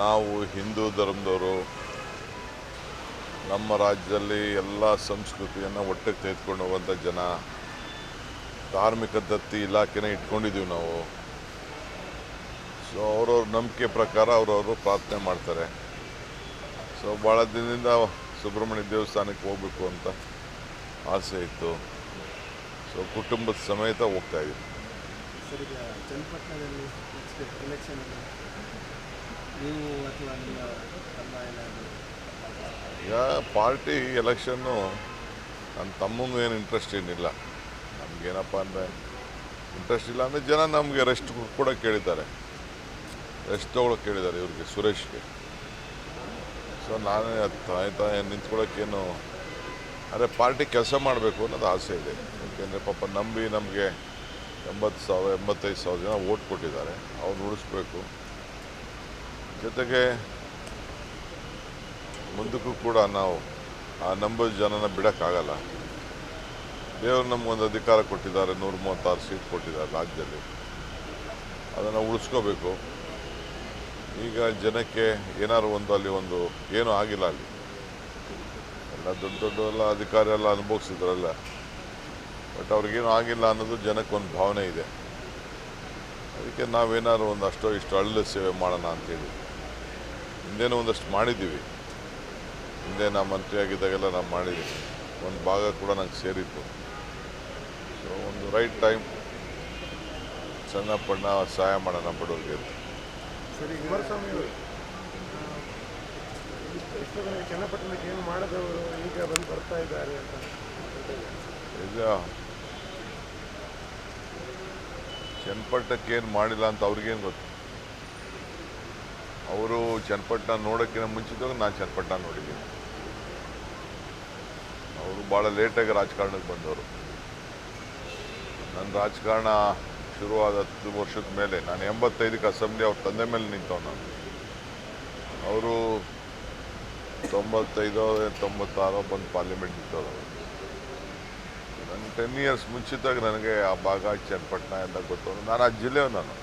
ನಾವು ಹಿಂದೂ ಧರ್ಮದವರು ನಮ್ಮ ರಾಜ್ಯದಲ್ಲಿ ಎಲ್ಲ ಸಂಸ್ಕೃತಿಯನ್ನು ಒಟ್ಟಿಗೆ ತೆಗೆದುಕೊಂಡು ಹೋಗುವಂಥ ಜನ, ಧಾರ್ಮಿಕ ದತ್ತಿ ಇಲಾಖೆನ ಇಟ್ಕೊಂಡಿದ್ದೀವಿ ನಾವು. ಸೊ ಅವ್ರವ್ರ ನಂಬಿಕೆ ಪ್ರಕಾರ ಅವರವರು ಪ್ರಾರ್ಥನೆ ಮಾಡ್ತಾರೆ. ಸೊ ಭಾಳ ದಿನದಿಂದ ಸುಬ್ರಹ್ಮಣ್ಯ ದೇವಸ್ಥಾನಕ್ಕೆ ಹೋಗಬೇಕು ಅಂತ ಆಸೆ ಇತ್ತು. ಸೊ ಕುಟುಂಬದ ಸಮೇತ ಹೋಗ್ತಾ ಏನಾದರೂ ಈಗ ಪಾರ್ಟಿ ಎಲೆಕ್ಷನ್ನು ನನ್ನ ತಮ್ಮಂಗೂ ಏನು ಇಂಟ್ರೆಸ್ಟ್ ಏನಿಲ್ಲ. ನಮಗೇನಪ್ಪ ಅಂದರೆ ಇಂಟ್ರೆಸ್ಟ್ ಇಲ್ಲ ಅಂದರೆ ಜನ ನಮಗೆ ರೆಸ್ಟ್ ಕೂಡ ಕೇಳಿದ್ದಾರೆ. ರೆಸ್ಟ್ ತೊಗೊಳಕ್ಕೆ ಕೇಳಿದ್ದಾರೆ ಇವ್ರಿಗೆ, ಸುರೇಶ್ಗೆ. ಸೊ ನಾನೇ ತಾಯಿ ತಾಯಿ ನಿಂತ್ಕೊಳ್ಳೋಕ್ಕೇನು ಅದೇ ಪಾರ್ಟಿ ಕೆಲಸ ಮಾಡಬೇಕು ಅನ್ನೋದು ಆಸೆ ಇದೆ. ಯಾಕೆಂದರೆ ಪಾಪ ನಂಬಿ ನಮಗೆ ಎಂಬತ್ತು ಸಾವಿರ, ಎಂಬತ್ತೈದು ಸಾವಿರ ಜನ ಓಟ್ ಕೊಟ್ಟಿದ್ದಾರೆ. ಅವ್ರು ಉಳಿಸ್ಬೇಕು ಜೊತೆಗೆ ಮುಂದಕ್ಕೂ ಕೂಡ ನಾವು ಆ ನಂಬರ್ ಜನನ ಬಿಡೋಕ್ಕಾಗಲ್ಲ. ದೇವರು ನಮಗೊಂದು ಅಧಿಕಾರ ಕೊಟ್ಟಿದ್ದಾರೆ ನೂರ ಮೂವತ್ತಾರು ಸೀಟ್ ಕೊಟ್ಟಿದ್ದಾರೆ ರಾಜ್ಯದಲ್ಲಿ. ಅದನ್ನು ಉಳಿಸ್ಕೋಬೇಕು. ಈಗ ಜನಕ್ಕೆ ಏನಾದ್ರು ಒಂದು ಅಲ್ಲಿ ಒಂದು ಏನೂ ಆಗಿಲ್ಲ ಅಲ್ಲಿ. ಎಲ್ಲ ದೊಡ್ಡ ದೊಡ್ಡ ಎಲ್ಲ ಅಧಿಕಾರಿ ಎಲ್ಲ ಅನುಭವಿಸಿದ್ರಲ್ಲ. ಬಟ್ ಅವ್ರಿಗೇನು ಆಗಿಲ್ಲ ಅನ್ನೋದು ಜನಕ್ಕೆ ಒಂದು ಭಾವನೆ ಇದೆ. ಅದಕ್ಕೆ ನಾವೇನಾದ್ರು ಒಂದಷ್ಟು ಅಷ್ಟೋ ಇಷ್ಟು ಅಳ್ಳ ಸೇವೆ ಮಾಡೋಣ ಅಂತೇಳಿ. ಹಿಂದೇನು ಒಂದಷ್ಟು ಮಾಡಿದ್ದೀವಿ. ಹಿಂದೆ ನಾ ಮಂತ್ರಿ ಆಗಿದ್ದಾಗೆಲ್ಲ ನಾವು ಮಾಡಿದ್ದೀವಿ ಒಂದು ಭಾಗ ಕೂಡ ನಂಗೆ ಸೇರಿತ್ತು. ಸೊ ಒಂದು ರೈಟ್ ಟೈಮ್ ಸಣ್ಣ ಪಣ್ಣ ಸಹಾಯ ಮಾಡೋಣ ಬಡವ್ರಿಗೆ ಅಂತ. ಚನ್ನಪಟ್ಟಣಕ್ಕೆ ಏನು ಮಾಡಿದವರು ಈಗ ಬಂದು ಬರ್ತಾ ಇದ್ದಾರೆ ಅಂತ. ಈಗ ಚನ್ನಪಟ್ಟಣಕ್ಕೆ ಏನು ಮಾಡಿಲ್ಲ ಅಂತ ಅವ್ರಿಗೇನು ಗೊತ್ತು? ಅವರು ಚನ್ನಪಟ್ಟಣ ನೋಡೋಕ್ಕಿಂತ ಮುಂಚಿತವಾಗಿ ನಾನು ಚನ್ನಪಟ್ಟ ನೋಡಿದ್ದೀನಿ. ಅವರು ಭಾಳ ಲೇಟಾಗಿ ರಾಜಕಾರಣಕ್ಕೆ ಬಂದವರು. ನನ್ನ ರಾಜಕಾರಣ ಶುರುವಾದ ಹತ್ತು ವರ್ಷದ ಮೇಲೆ, ನಾನು ಎಂಬತ್ತೈದಕ್ಕೆ ಅಸೆಂಬ್ಲಿ ಅವ್ರ ತಂದೆ ಮೇಲೆ ನಿಂತವ್ ನಾನು. ಅವರು ತೊಂಬತ್ತೈದೋ, ತೊಂಬತ್ತಾರೋ ಬಂದು ಪಾರ್ಲಿಮೆಂಟ್ ನಿಂತವ್ರು ಟೆನ್ ಇಯರ್ಸ್ ಮುಂಚಿತವಾಗಿ ನನಗೆ ಆ ಭಾಗ ಚನ್ನಪಟ್ಟಣ ಎಲ್ಲ ಗೊತ್ತು. ನಾನು ಆ ಜಿಲ್ಲೆಯವ್ ನಾನು.